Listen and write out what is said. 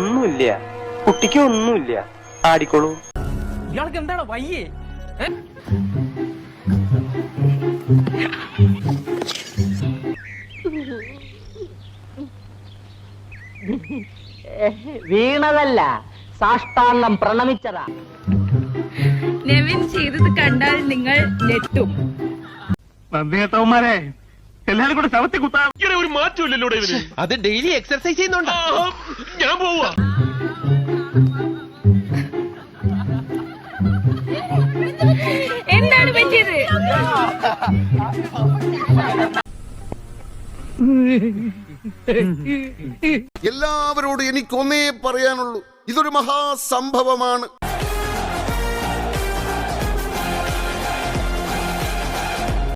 ഒന്നുമില്ല. കുട്ടിക്ക് ഒന്നുമില്ല. ആടിക്കോളൂ. ഇയാൾക്ക് എന്താണ് വയ്യേ? വീണതല്ല സാഷ്ടാംഗം പ്രണമിച്ചതാ. നെവിൻ ചെയ്തത് കണ്ടാൽ നിങ്ങൾ ഞെട്ടും. നന്ദികേട്ടവന്മാരെ എല്ലാരും കൂടെ ശവത്തി കുത്താം. അത് ഡെയിലി എക്സർസൈസ് ചെയ്യുന്നുണ്ടോ? ഞാൻ പോവാ. എന്താണ് പറ്റിയത്? എല്ലാവരോടും എനിക്കൊന്നേ പറയാനുള്ളൂ. ഇതൊരു മഹാസംഭവമാണ്.